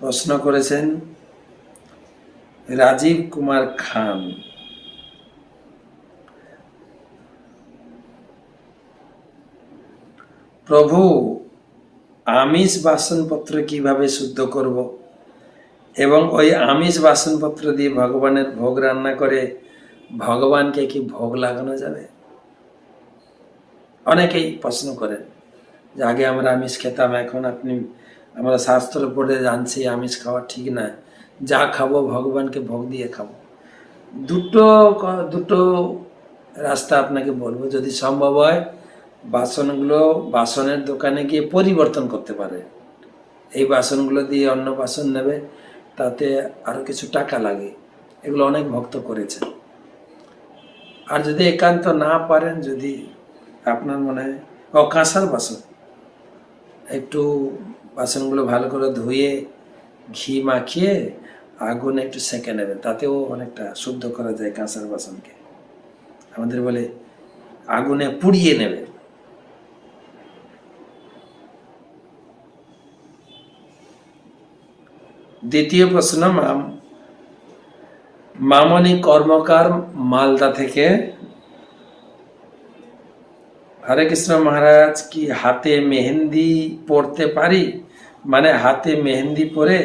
প্রশ্ন করেছেন, রাজীব কুমার খান। প্রভু, আমিষ বাসনপত্র কীভাবে শুদ্ধ করব? এবং ওই আমিষ বাসনপত্র দিয়ে ভগবানের ভোগ রান্না করে ভগবানকে কি ভোগ লাগানো যাবে? অনেকেই প্রশ্ন করেন, যে আগে আমরা আমিষ খেতাম, এখন আপনি আমরা শাস্ত্র পড়ে জানছি, আমিষ খাওয়া ঠিক না। যা খাব ভগবানকে ভোগ দিয়ে খাব। দুটো দুটো রাস্তা আপনাকে বলব। যদি সম্ভব হয়, বাসনগুলো বাসনের দোকানে গিয়ে পরিবর্তন করতে পারে। এই বাসনগুলো দিয়ে অন্য বাসন নেবে, তাতে আরও কিছু টাকা লাগে। এগুলো অনেক ভক্ত করেছে আর যদি একান্ত না পারেন, যদি আপনার মনে হয়, ও কাঁসার বাসন, একটু বাসনগুলো ভালো করে ধুয়ে, ঘি মাখিয়ে আগুনে একটু সেঁকে নেবেন। তাতেও অনেকটা শুদ্ধ করা যায় কাঁসার বাসনকে। আমাদের বলে আগুনে পুড়িয়ে নেবে। দ্বিতীয় প্রশ্ন, মাম, মামনি কর্মকার মালদা থেকে হরে কৃষ্ণ মহারাজ কি হাতে মেহেন্দি পড়তে পারি? মানে হাতে মেহেন্দি পরে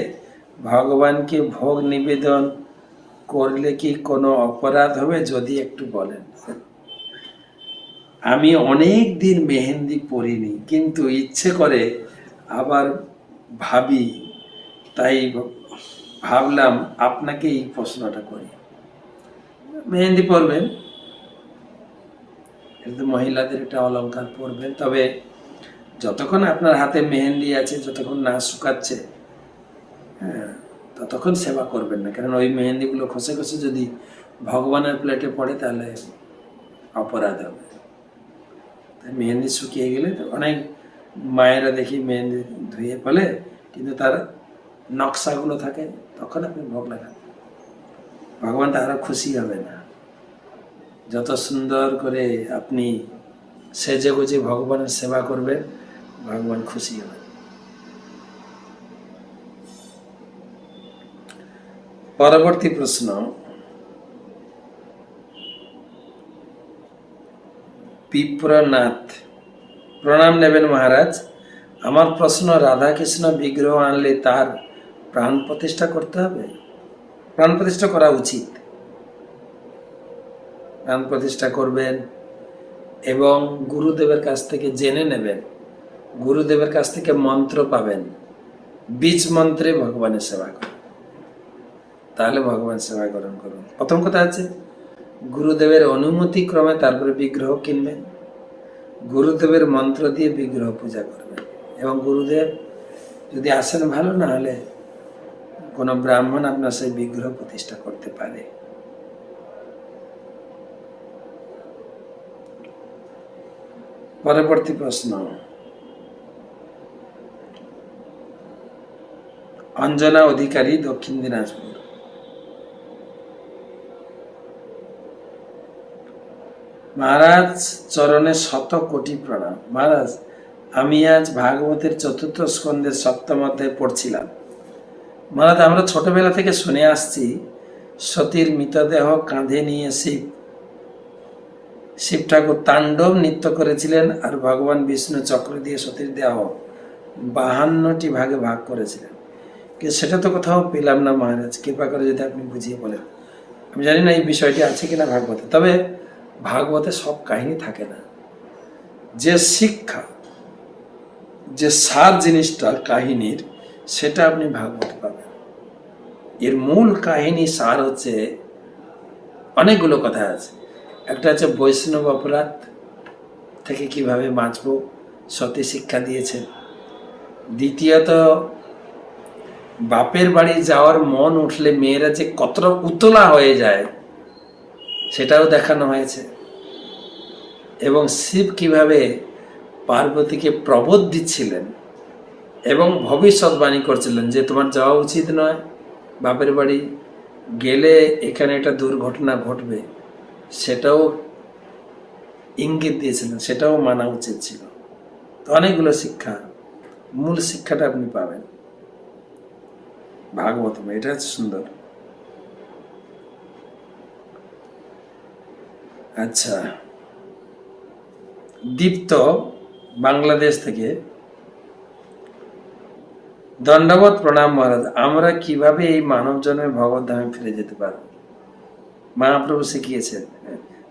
ভগবানকে ভোগ নিবেদন করলে কি কোনো অপরাধ হবে? যদি একটু বলেন। আমি অনেক দিন মেহেন্দি পরিনি, কিন্তু ইচ্ছে করে আবার ভাবি, তাই ভাবলাম আপনাকে এই প্রশ্নটা করি। মেহেন্দি পরবেন? এটা মহিলাদের একটা অলংকার পরবেন, তবে যতক্ষণ আপনার হাতে মেহেন্দি আছে, যতক্ষণ না শুকাচ্ছে হ্যাঁ ততক্ষণ সেবা করবেন না। কারণ ওই মেহেন্দিগুলো খসে খসে যদি ভগবানের প্লেটে পড়ে, তাহলে অপরাধ হবে। তাই মেহেন্দি শুকিয়ে গেলে অনেক মায়েরা দেখি মেহেন্দি ধুয়ে ফেলে, কিন্তু তার নকশাগুলো থাকে, তখন আপনি ভোগ লাগান। ভগবান তো আরও খুশি হবে না। যত সুন্দর করে আপনি সেজে গুজে ভগবানের সেবা করবেন ভগবান খুশি হবে পরবর্তী প্রশ্ন। বিপ্রনাথ প্রণাম নেবেন মহারাজ। আমার প্রশ্ন, রাধাকৃষ্ণ বিগ্রহ আনলে তার প্রাণ প্রতিষ্ঠা করতে হবে? প্রাণ প্রতিষ্ঠা করা উচিত। প্রাণ প্রতিষ্ঠা করবেন এবং গুরুদেবের কাছ থেকে জেনে নেবেন। গুরুদেবের কাছ থেকে মন্ত্র পাবেন। বীজ মন্ত্রে ভগবানের সেবা করুন। তাহলে ভগবান সেবা গ্রহণ করুন প্রথম কথা আছে গুরুদেবের অনুমতি ক্রমে তারপরে বিগ্রহ কিনবেন। গুরুদেবের মন্ত্র দিয়ে বিগ্রহ পূজা করবেন। এবং গুরুদেব যদি আসেন ভালো, না হলে কোনো ব্রাহ্মণ আপনার সেই বিগ্রহ প্রতিষ্ঠা করতে পারে। পরবর্তী প্রশ্ন। অঞ্জনা অধিকারী দক্ষিণ দিনাজপুর। মহারাজ চরণে শত কোটি প্রণাম। মহারাজ, আমি আজ ভাগবতের চতুর্থ স্কন্ধের সপ্তম অধ্যায় পড়ছিলাম। মহারাজ, আমরা ছোটবেলা থেকে শুনে আসছি, সতীর মৃতদেহ কাঁধে নিয়ে শিব। শিব ঠাকুর তাণ্ডব নৃত্য করেছিলেন আর ভগবান বিষ্ণু চক্র দিয়ে সতীর দেহ বাহান্নটি ভাগে ভাগ করেছিলেন। সেটা তো কোথাও পেলাম না মহারাজ, কৃপা করে যদি আপনি বুঝিয়ে বলেন। আমি জানি না এই বিষয়টি আছে কিনা ভাগবতে, তবে ভাগবতে সব কাহিনী থাকে না। যে শিক্ষা, যে সার জিনিসটা কাহিনীর, সেটা আপনি ভাগবতে পাবেন। এর মূল কাহিনী সার হচ্ছে, অনেকগুলো কথা আছে। একটা হচ্ছে বৈষ্ণব অপরাধ থেকে কীভাবে বাঁচবো, সতী শিক্ষা দিয়েছেন। দ্বিতীয়ত বাপের বাড়ি যাওয়ার মন উঠলে মেয়েরা যে কতটা উতলা হয়ে যায়, সেটাও দেখানো হয়েছে। এবং শিব কীভাবে পার্বতীকে প্রবোধ দিচ্ছিলেন এবং ভবিষ্যৎবাণী করছিলেন যে তোমার যাওয়া উচিত নয়, বাপের বাড়ি গেলে এখানে একটা দুর্ঘটনা ঘটবে, সেটাও ইঙ্গিত দিয়েছিলেন, সেটাও মানা উচিত ছিল। তো অনেকগুলো শিক্ষা, মূল শিক্ষাটা আপনি পাবেন। ভাগবতম, এটা সুন্দর। আচ্ছা দীপ্ত বাংলাদেশ থেকে দণ্ডবত প্রণাম মহারাজ, আমরা কীভাবে এই মানব জন্মে ভগবত ধামে ফিরে যেতে পারব? মহাপ্রভু শিখিয়েছেন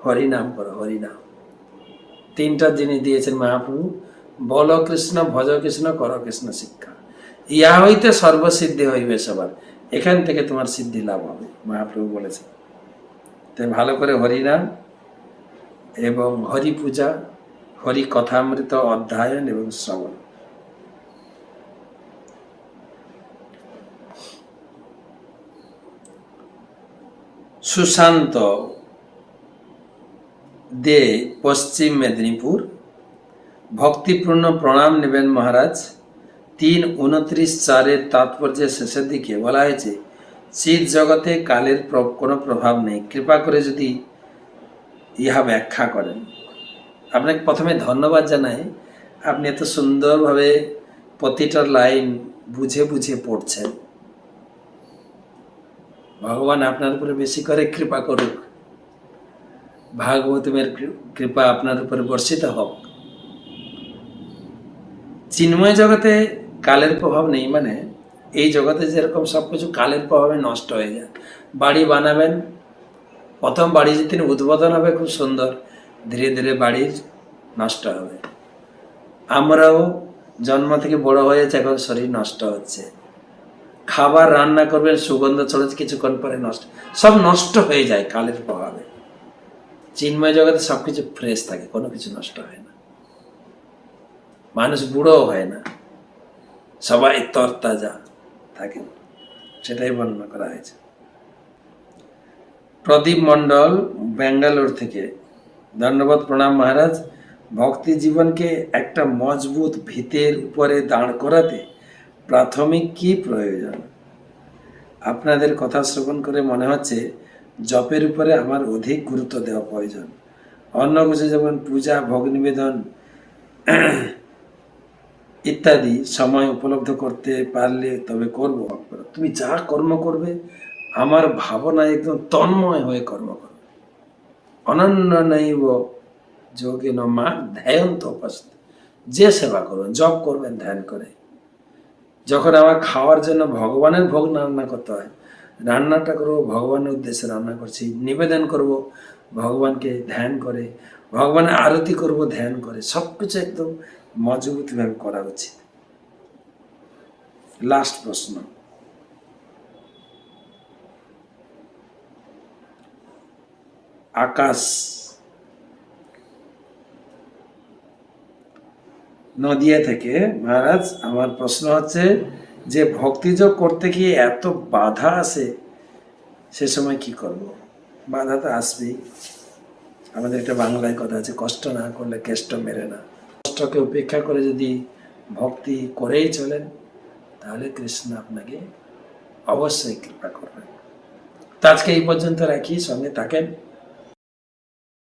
হরি নাম করো, হরি নাম। তিনটা জিনিস দিয়েছেন মহাপ্রভু, বল কৃষ্ণ, ভজ কৃষ্ণ, কর কৃষ্ণ শিক্ষা। ইয়া হইতে সর্বসিদ্ধি হইবে সবার। এখান থেকে তোমার সিদ্ধি লাভ হবে, মহাপ্রভু বলেছেন। তাই ভালো করে হরিনাম এবং হরি পূজা, হরি কথামৃত অধ্যয়ন এবং শ্রবণ। সুশান্ত দে পশ্চিম মেদিনীপুর, ভক্তিপূর্ণ প্রণাম নেবেন মহারাজ। তিন উনত্রিশ চারের তাৎপর্যের শেষের দিকে বলা হয়েছে চিৎ জগতে কালের কোনো প্রভাব নেই। কৃপা করে যদি ইহা ব্যাখ্যা করেন। আপনাকে প্রথমে ধন্যবাদ জানাই। আপনি এত সুন্দরভাবে প্রতিটা লাইন বুঝে বুঝে পড়ছেন। ভগবান আপনার উপরে বেশি করে কৃপা করুক। ভাগবতমের কৃপা আপনার উপরে বর্ষিত হোক। চিন্ময় জগতে কালের প্রভাব নেই মানে এই জগতে যেরকম সবকিছু কালের প্রভাবে নষ্ট হয়ে যায়। বাড়ি বানাবেন, প্রথম বাড়ি যেদিন উদ্বোধন হবে খুব সুন্দর, ধীরে ধীরে বাড়ির নষ্ট হবে। আমরাও জন্ম থেকে বড় হয়েছে এখন শরীর নষ্ট হচ্ছে। খাবার রান্না করবেন, সুগন্ধ ছড়াচ্ছে, কিছুক্ষণ পরে নষ্ট, সব নষ্ট হয়ে যায় কালের প্রভাবে। চিন্ময় জগতে সবকিছু ফ্রেশ থাকে, কোনো কিছু নষ্ট হয় না। মানুষ বুড়োও হয় না। সবাই তরতাজা থাকেন, সেটাই বর্ণনা করা হয়েছে। প্রদীপ মণ্ডল ব্যাঙ্গালোর থেকে। ধন্যবাদ প্রণাম মহারাজ, ভক্তি জীবনকে একটা মজবুত ভিতের উপরে দাঁড় করাতে প্রাথমিক কি প্রয়োজন? আপনাদের কথা শ্রবণ করে মনে হচ্ছে জপের উপরে আমার অধিক গুরুত্ব দেওয়া প্রয়োজন। অন্য কিছু যেমন পূজা, ভোগ নিবেদন ইত্যাদি সময় উপলব্ধ করতে পারলে তবে করব। তুমি যা কর্ম করবে, আমার ভাবনা একদম তন্ময় হয়ে কর্ম করবে। অনন্য নৈব যোগিন মা ধ্যান তো যে সেবা করবেন জব করবেন, ধ্যান করে। যখন আমার খাওয়ার জন্য ভগবানের ভোগ রান্না করতে হয়, রান্নাটা করব, ভগবানের উদ্দেশ্যে রান্না করছি, নিবেদন করব, ভগবানকে ধ্যান করে, ভগবানের আরতি করব, ধ্যান করে সব কিছু একদম মজবুতভাবে করা উচিত। লাস্ট প্রশ্ন। আকাশ, নদিয়া থেকে, মহারাজ, আমার প্রশ্ন হচ্ছে যে ভক্তিযোগ করতে গিয়ে এত বাধা আসে সে সময় কি করব? বাধা তো আসবেই। আমাদের একটা বাংলায় কথা আছে, কষ্ট না করলে কেষ্ট মেরে না। কষ্টকে উপেক্ষা করে যদি ভক্তি করেই চলেন, তাহলে কৃষ্ণ আপনাকে অবশ্যই কৃপা করবেন। তো আজকে এই পর্যন্ত রাখি, সঙ্গে থাকেন।